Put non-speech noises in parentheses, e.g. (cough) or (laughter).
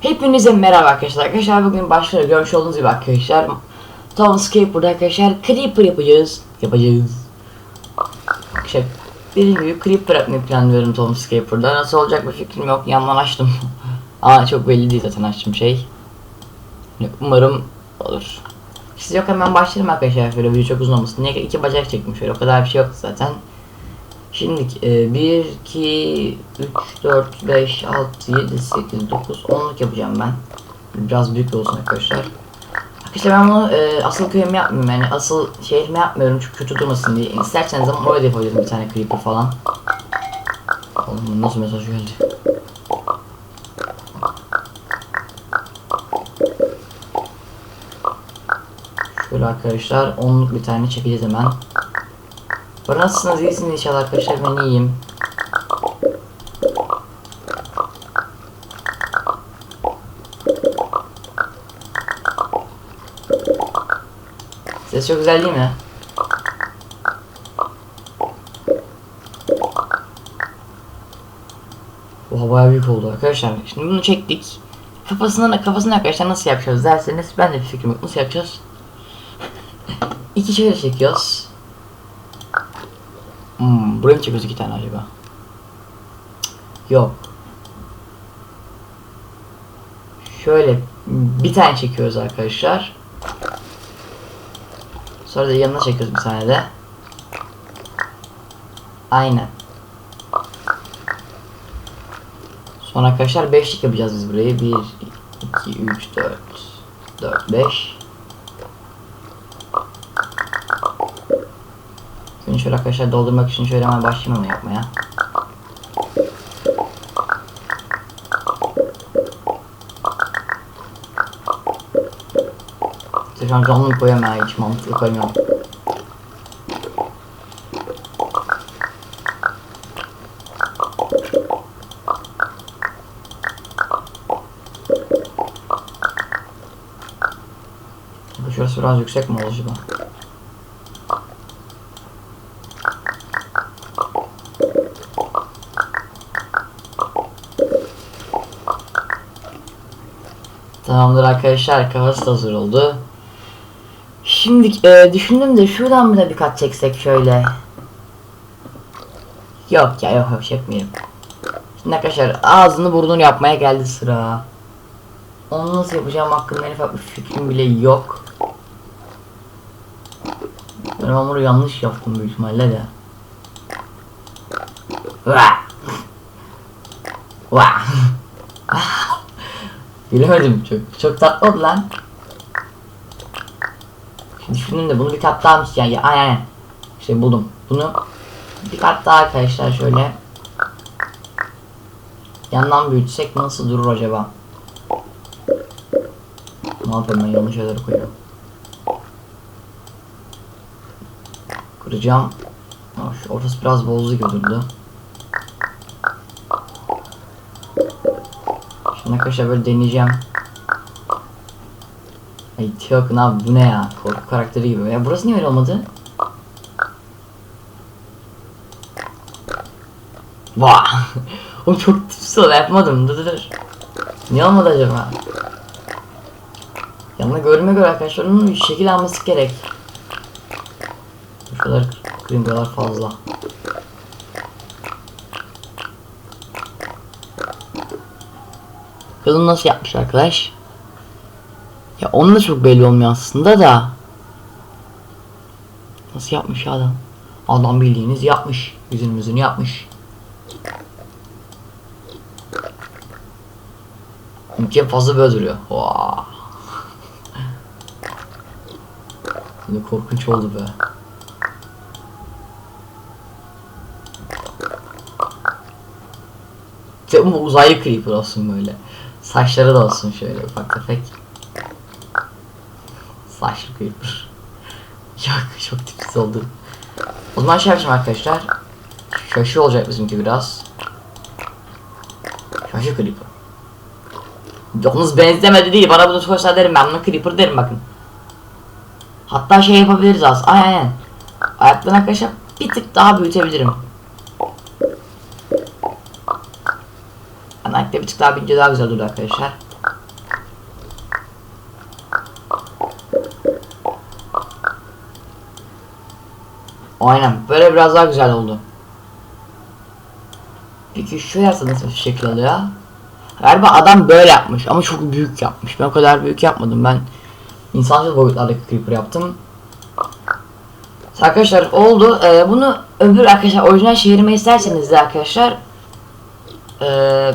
Hepinize merhaba arkadaşlar. Arkadaşlar bugün başlıyor. Görmüş olduğunuz gibi arkadaşlar. Tom Skateboard'da arkadaşlar Creeper yapacağız. Yapacağız. Arkadaşlar dediğim gibi Creeper yapmayı planlıyorum Tom Skateboard'da. Nasıl olacak bir fikrim yok. Yandan açtım. (laughs) Ama çok belli değil zaten açtım şey. Umarım olur. Siz yok hemen başlayalım arkadaşlar. Şöyle video çok uzun olmasın. Niye iki bacak çektim şöyle. O kadar bir şey yok zaten. Şimdi e, 1, 2, 3, 4, 5, 6, 7, 8, 9, 10'luk yapacağım ben. Biraz büyük olsun arkadaşlar. Arkadaşlar ben bunu e, asıl köyümü yapmıyorum yani asıl şehrimi yapmıyorum çünkü kötü durmasın diye. İsterseniz ama orada yapabilirim bir tane creeper falan. Oğlum nasıl mesaj geldi? Şöyle arkadaşlar 10'luk bir tane çekeceğiz hemen. Bana nasılsınız iyisiniz inşallah arkadaşlar ben iyiyim. Ses çok güzel değil mi? Oha bayağı büyük oldu arkadaşlar. Şimdi bunu çektik. Kafasına kafasına arkadaşlar nasıl yapacağız derseniz ben de bir fikrim yok. Nasıl yapacağız? (laughs) İki şöyle çekiyoruz. Hmm, buraya mı çekiyoruz iki tane acaba? Yok. Şöyle bir tane çekiyoruz arkadaşlar. Sonra da yanına çekiyoruz bir tane de. Aynen. Sonra arkadaşlar beşlik yapacağız biz burayı. 1, 2, 3, 4, 4, 5. şöyle arkadaşlar doldurmak için şöyle hemen başlayayım onu yapmaya. İşte şu an canlı koyamam ya hiç mantıklı koymuyorum. Şurası biraz yüksek mi oldu Tamamdır arkadaşlar kafası hazır oldu. Şimdi e, düşündüm de şuradan da bir kat çeksek şöyle. Yok ya yok yok çekmeyelim. Şimdi arkadaşlar ağzını burnunu yapmaya geldi sıra. Onu nasıl yapacağım hakkında en bir fikrim bile yok. Ben hamuru yanlış yaptım büyük ihtimalle de. Vah! Vah! Gülemedim çok. Çok tatlı oldu lan. Şimdi düşündüm de bunu bir kat daha mı yani aynen aynen. İşte buldum. Bunu bir kat daha arkadaşlar şöyle yandan büyütsek nasıl durur acaba? Ne yapayım ben yanlış şeyleri koyuyorum. Kıracağım. Şu orası biraz bozdu gibi durdu. Şimdi arkadaşlar böyle deneyeceğim. Ay yok abi bu ne ya? Korku karakteri gibi. Ya burası niye öyle olmadı? Vah! (laughs) Oğlum çok tipsel yapmadım. Dur dur dur. Niye olmadı acaba? Yanına görme göre arkadaşlar onun şekil alması gerek. Şu kadar kırayım kadar fazla. Bakalım nasıl yapmış arkadaş. Ya onun da çok belli olmuyor aslında da. Nasıl yapmış ya adam? Adam bildiğiniz yapmış. Yüzünü yüzünü yapmış. İmkan fazla böyle duruyor. Vaa. Ne korkunç oldu be. Bu uzaylı creeper olsun böyle. Saçları da olsun şöyle ufak tefek. Saçlı creeper. (laughs) Yok çok tipsiz oldu. O zaman şey yapacağım arkadaşlar. Şaşı olacak bizimki biraz. Şaşı creeper. Yalnız benzemedi değil. Bana bunu sorsa derim ben buna creeper derim bakın. Hatta şey yapabiliriz az. Aynen aynen. Ayaklarını arkadaşlar bir tık daha büyütebilirim. Bir tık daha bince daha güzel olur arkadaşlar. Aynen. Böyle biraz daha güzel oldu. Peki şu yasa nasıl bir şekil alıyor? Galiba adam böyle yapmış ama çok büyük yapmış. Ben o kadar büyük yapmadım. Ben insancıl boyutlardaki creeper yaptım. Arkadaşlar oldu. Ee, bunu öbür arkadaşlar orijinal şehrime isterseniz de arkadaşlar ee,